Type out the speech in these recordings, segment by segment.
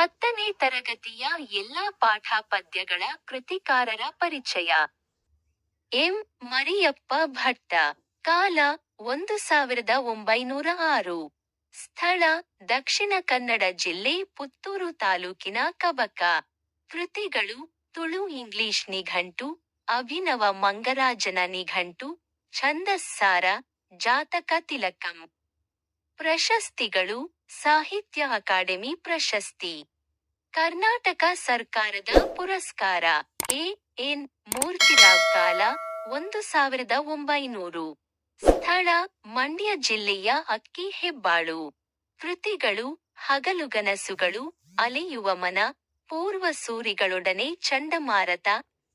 ಹತ್ತನೇ ತರಗತಿಯ ಎಲ್ಲಾ ಪಾಠ ಪದ್ಯಗಳ ಕೃತಿಕಾರರ ಪರಿಚಯ. ಎಂ. ಮರಿಯಪ್ಪ ಭಟ್ಟ, ಕಾಲ ಒಂದು ಸಾವಿರದ ಒಂಬೈನೂರ ಆರು. ಸ್ಥಳ ದಕ್ಷಿಣ ಕನ್ನಡ ಜಿಲ್ಲೆ ಪುತ್ತೂರು ತಾಲೂಕಿನ ಕಬಕ. ಕೃತಿಗಳು ತುಳು ಇಂಗ್ಲಿಷ್ ನಿಘಂಟು, ಅಭಿನವ ಮಂಗರಾಜನ ನಿಘಂಟು, ಛಂದಸ್ಸಾರ, ಜಾತಕ ತಿಲಕಂ. ಪ್ರಶಸ್ತಿಗಳು ಸಾಹಿತ್ಯ ಅಕಾಡೆಮಿ ಪ್ರಶಸ್ತಿ. ಕರ್ನಾಟಕ ಸರ್ಕಾರದ ಪುರಸ್ಕಾರ. ಎ. ಎನ್. ಮೂರ್ತಿರಾವ್ ಕಾಲ ಒಂದು ಸಾವಿರದ ಒಂಬೈನೂರು. ಸ್ಥಳ, ಮಂಡ್ಯ ಜಿಲ್ಲೆಯ ಅಕ್ಕಿ ಹೆಬ್ಬಾಳು. ಕೃತಿಗಳು ಹಗಲುಗನಸುಗಳು ಅಲೆಯುವ ಮನ, ಪೂರ್ವ ಸೂರಿಗಳೊಡನೆ ಚಂಡಮಾರತ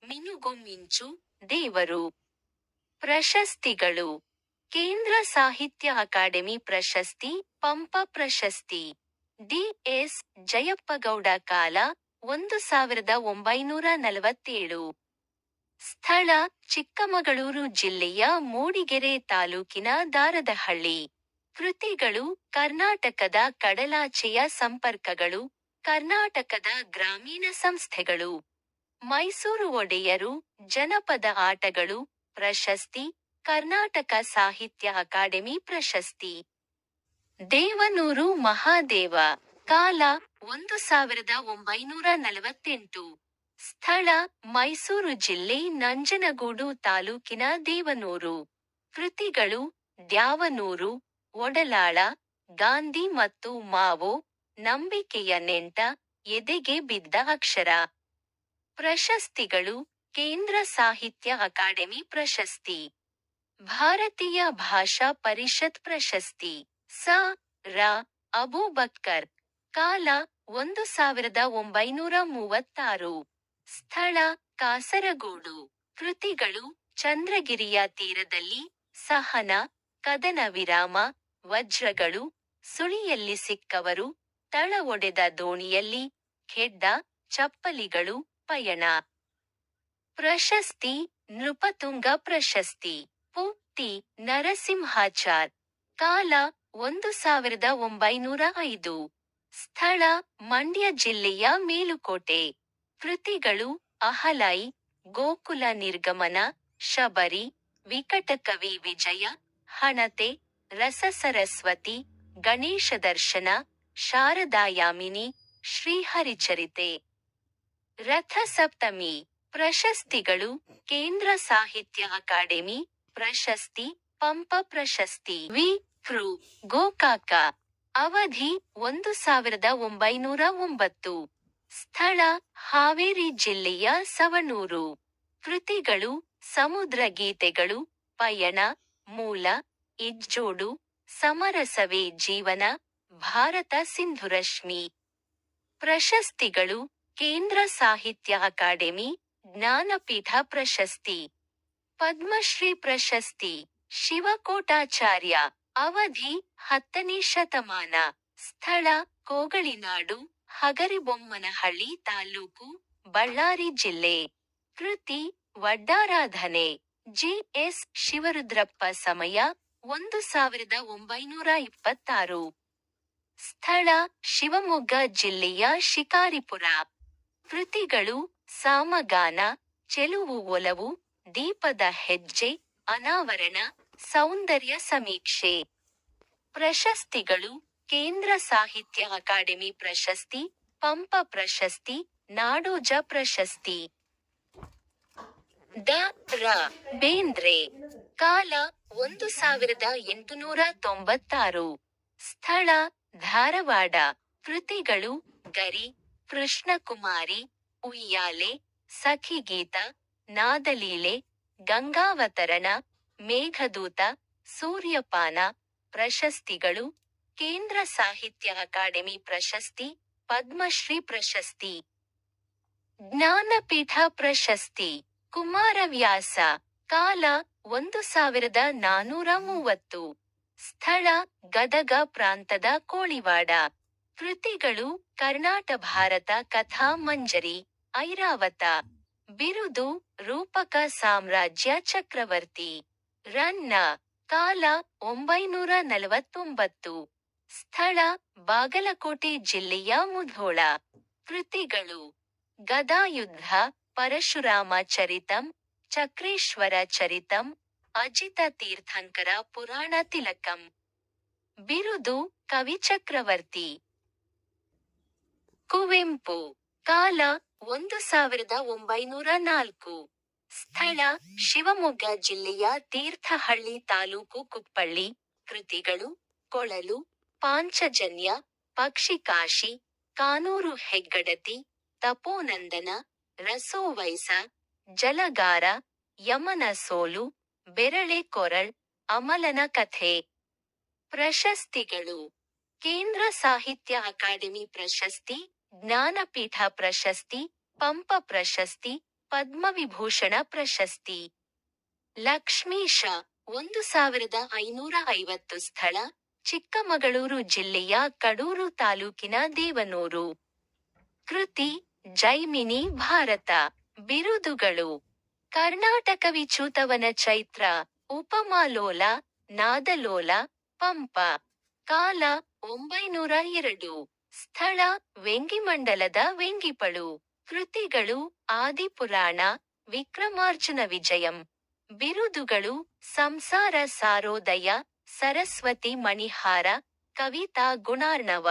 ಮಿನುಗೊಮ್ಮಿಂಚು ದೇವರು. ಪ್ರಶಸ್ತಿಗಳು. ಕೇಂದ್ರ ಸಾಹಿತ್ಯ ಅಕಾಡೆಮಿ ಪ್ರಶಸ್ತಿ, ಪಂಪ ಪ್ರಶಸ್ತಿ. ಡಿ ಎಸ್ ಜಯಪ್ಪಗೌಡ ಕಾಲ, ಒಂದು ಸಾವಿರದ ಒಂಬೈನೂರ ನಲವತ್ತೇಳು. ಸ್ಥಳ, ಚಿಕ್ಕಮಗಳೂರು ಜಿಲ್ಲೆಯ ಮೂಡಿಗೆರೆ ತಾಲೂಕಿನ ದಾರದಹಳ್ಳಿ. ಕೃತಿಗಳು ಕರ್ನಾಟಕದ ಕಡಲಾಚೆಯ ಸಂಪರ್ಕಗಳು, ಕರ್ನಾಟಕದ ಗ್ರಾಮೀಣ ಸಂಸ್ಥೆಗಳು. ಮೈಸೂರು ಒಡೆಯರು, ಜನಪದ ಆಟಗಳು, ಪ್ರಶಸ್ತಿ ಕರ್ನಾಟಕ ಸಾಹಿತ್ಯ ಅಕಾಡೆಮಿ ಪ್ರಶಸ್ತಿ. ದೇವನೂರು ಮಹಾದೇವ, ಕಾಲ ಒಂದು ಸಾವಿರದ ಒಂಬೈನೂರ ನಲವತ್ತೆಂಟು. ಸ್ಥಳ ಮೈಸೂರು ಜಿಲ್ಲೆ ನಂಜನಗೂಡು ತಾಲೂಕಿನ ದೇವನೂರು. ಕೃತಿಗಳು ದ್ಯಾವನೂರು, ಒಡಲಾಳ, ಗಾಂಧಿ ಮತ್ತು ಮಾವೋ, ನಂಬಿಕೆಯ ನೆಂಟ, ಎದೆಗೆ ಬಿದ್ದ ಅಕ್ಷರ. ಪ್ರಶಸ್ತಿಗಳು ಕೇಂದ್ರ ಸಾಹಿತ್ಯ ಅಕಾಡೆಮಿ ಪ್ರಶಸ್ತಿ. ಭಾರತೀಯ ಭಾಷಾ ಪರಿಷತ್ ಪ್ರಶಸ್ತಿ. ಸ. ರ. ಅಬೂಬಕ್ಕರ್. ಕಾಲ ಒಂದು ಸಾವಿರದ ಒಂಬೈನೂರ ಮೂವತ್ತಾರು. ಸ್ಥಳ ಕಾಸರಗೋಡು. ಕೃತಿಗಳು ಚಂದ್ರಗಿರಿಯ ತೀರದಲ್ಲಿ ಸಹನ, ಕದನ ವಿರಾಮ, ವಜ್ರಗಳು, ಸುಳಿಯಲ್ಲಿ ಸಿಕ್ಕವರು ತಳ ಒಡೆದ ದೋಣಿಯಲ್ಲಿ ಖೆಡ್ಡ ಚಪ್ಪಲಿಗಳು, ಪಯಣ. ಪ್ರಶಸ್ತಿ, ನೃಪತುಂಗ ಪ್ರಶಸ್ತಿ. ಪೂರ್ತಿ ನರಸಿಂಹಾಚಾರ್ ಕಾಲ ಒಂದು ಸಾವಿರದ ಒಂಬೈನೂರ ಐದು. ಸ್ಥಳ ಮಂಡ್ಯ ಜಿಲ್ಲೆಯ ಮೇಲುಕೋಟೆ. ಕೃತಿಗಳು ಅಹಲೈ, ಗೋಕುಲ ನಿರ್ಗಮನ, ಶಬರಿ, ವಿಕಟಕವಿ ವಿಜಯ, ಹಣತೆ ರಸಸರಸ್ವತಿ ಗಣೇಶ ದರ್ಶನ, ಶಾರದಾಯಾಮಿನಿ, ಶ್ರೀಹರಿಚರಿತೆ. ರಥಸಪ್ತಮಿ ಪ್ರಶಸ್ತಿಗಳು ಕೇಂದ್ರ ಸಾಹಿತ್ಯ ಅಕಾಡೆಮಿ ಪ್ರಶಸ್ತಿ, ಪಂಪ ಪ್ರಶಸ್ತಿ. ವಿ. ಫ್ರೂ ಗೋಕಾಕ. ಅವಧಿ ಒಂದು ಸಾವಿರದ ಒಂಬೈನೂರ ಒಂಬತ್ತು. ಸ್ಥಳ, ಹಾವೇರಿ ಜಿಲ್ಲೆಯ ಸವಣೂರು. ಕೃತಿಗಳು, ಸಮುದ್ರ ಗೀತೆಗಳು, ಪಯಣ, ಮೂಲ, ಇಜ್ಜೋಡು, ಸಮರಸವೇ ಜೀವನ, ಭಾರತ ಸಿಂಧುರಶ್ಮಿ ಪ್ರಶಸ್ತಿಗಳು ಕೇಂದ್ರ ಸಾಹಿತ್ಯ ಅಕಾಡೆಮಿ, ಜ್ಞಾನಪೀಠ ಪ್ರಶಸ್ತಿ. ಪದ್ಮಶ್ರೀ ಪ್ರಶಸ್ತಿ, ಶಿವಕೋಟಾಚಾರ್ಯ, ಅವಧಿ ಹತ್ತನೇ ಶತಮಾನ, ಸ್ಥಳ ಕೋಗಳಿನಾಡು ಹಗರಿಬೊಮ್ಮನಹಳ್ಳಿ ತಾಲೂಕು, ಬಳ್ಳಾರಿ ಜಿಲ್ಲೆ. ಕೃತಿ, ವಡ್ಡಾರಾಧನೆ ಜಿ ಎಸ್ ಶಿವರುದ್ರಪ್ಪ ಸಮಯ, ಒಂದು ಸಾವಿರದ ಒಂಬೈನೂರ ಇಪ್ಪತ್ತಾರು. ಸ್ಥಳ, ಶಿವಮೊಗ್ಗ ಜಿಲ್ಲೆಯ ಶಿಕಾರಿಪುರ. ಕೃತಿಗಳು, ಸಾಮಗಾನ, ಚೆಲುವು ಒಲವು ದೀಪದ ಹೆಜ್ಜೆ, ಅನಾವರಣ, ಸೌಂದರ್ಯ ಸಮೀಕ್ಷೆ. ಪ್ರಶಸ್ತಿಗಳು ಕೇಂದ್ರ ಸಾಹಿತ್ಯ ಅಕಾಡೆಮಿ ಪ್ರಶಸ್ತಿ, ಪಂಪ ಪ್ರಶಸ್ತಿ, ನಾಡೋಜ ಪ್ರಶಸ್ತಿ. ದ ರ ಬೇಂದ್ರೆ, ಕಾಲ ಒಂದು ಸಾವಿರದ ಎಂಟುನೂರ ತೊಂಬತ್ತಾರು. ಸ್ಥಳ ಧಾರವಾಡ. ಕೃತಿಗಳು ಗರಿ, ಕೃಷ್ಣಕುಮಾರಿ, ಉಯ್ಯಾಲೆ, ಸಖಿಗೀತ ನಾದಲೀಲೆ, ಗಂಗಾವತರಣ, ಮೇಘದೂತ, ಸೂರ್ಯಪಾನ, ಪ್ರಶಸ್ತಿಗಳು, ಕೇಂದ್ರ ಸಾಹಿತ್ಯ ಅಕಾಡೆಮಿ ಪ್ರಶಸ್ತಿ, ಪದ್ಮಶ್ರೀ ಪ್ರಶಸ್ತಿ. ಜ್ಞಾನಪೀಠ ಪ್ರಶಸ್ತಿ, ಕುಮಾರವ್ಯಾಸ, ಕಾಲ ಒಂದು ಸಾವಿರದ ನಾನೂರ ಮೂವತ್ತು. ಸ್ಥಳ, ಗದಗ ಪ್ರಾಂತದ ಕೋಳಿವಾಡ. ಕೃತಿಗಳು, ಕರ್ನಾಟ ಭಾರತ ಕಥಾ ಮಂಜರಿ, ಐರಾವತ. ಬಿರುದು ರೂಪಕ ಸಾಮ್ರಾಜ್ಯ ಚಕ್ರವರ್ತಿ. ರನ್ನ ಕಾಲ ಒಂಬೈನೂರ ನಲವತ್ತೊಂಬತ್ತು. ಸ್ಥಳ ಬಾಗಲಕೋಟೆ ಜಿಲ್ಲೆಯ ಮುಧೋಳ. ಕೃತಿಗಳು ಗದಾಯುದ್ಧ, ಪರಶುರಾಮ ಚರಿತಂ, ಚಕ್ರೇಶ್ವರ ಚರಿತಂ, ಅಜಿತ ತೀರ್ಥಂಕರ ಪುರಾಣ ತಿಲಕಂ. ಬಿರುದು ಕವಿಚಕ್ರವರ್ತಿ ಕುವೆಂಪು ಕಾಲ ಒಂದು ಸಾವಿರದ ಒಂಬೈನೂರ ನಾಲ್ಕು. ಸ್ಥಳ ಶಿವಮೊಗ್ಗ ಜಿಲ್ಲೆಯ ತೀರ್ಥಹಳ್ಳಿ ತಾಲೂಕು ಕುಪ್ಪಳ್ಳಿ. ಕೃತಿಗಳು ಕೊಳಲು, ಪಾಂಚಜನ್ಯ, ಪಕ್ಷಿಕಾಶಿ, ಕಾನೂರು ಹೆಗ್ಗಡತಿ, ತಪೋನಂದನ, ರಸೋವೈಸ, ಜಲಗಾರ ಯಮನ ಸೋಲು ಬೆರಳೆ ಕೊರಳ್, ಅಮಲನ ಕಥೆ. ಪ್ರಶಸ್ತಿಗಳು ಕೇಂದ್ರ ಸಾಹಿತ್ಯ ಅಕಾಡೆಮಿ ಪ್ರಶಸ್ತಿ, ಜ್ಞಾನಪೀಠ ಪ್ರಶಸ್ತಿ ಪಂಪ ಪ್ರಶಸ್ತಿ, ಪದ್ಮವಿಭೂಷಣ ಪ್ರಶಸ್ತಿ. ಲಕ್ಷ್ಮೀಶ ಒಂದು ಸಾವಿರದ ಐನೂರ ಐವತ್ತು ಸ್ಥಳ, ಚಿಕ್ಕಮಗಳೂರು ಜಿಲ್ಲೆಯ ಕಡೂರು ತಾಲೂಕಿನ ದೇವನೂರು. ಕೃತಿ ಜೈಮಿನಿ ಭಾರತ, ಬಿರುದುಗಳು. ಕರ್ನಾಟಕ ವಿಚೂತವನ ಚೈತ್ರ ಉಪಮಾಲೋಲ ನಾದಲೋಲ ಪಂಪ. ಕಾಲ, ಒಂಬೈನೂರ ಎರಡು. ಸ್ಥಳ, ವೆಂಗಿಮಂಡಲದ ವೆಂಗಿಪಳು. ಕೃತಿಗಳು ಆದಿಪುರಾಣ ವಿಕ್ರಮಾರ್ಜುನ ವಿಜಯಂ ಬಿರುದುಗಳು ಸಂಸಾರ ಸಾರೋದಯ ಸರಸ್ವತಿ ಮಣಿಹಾರ ಕವಿತಾ ಗುಣಾರ್ಣವ.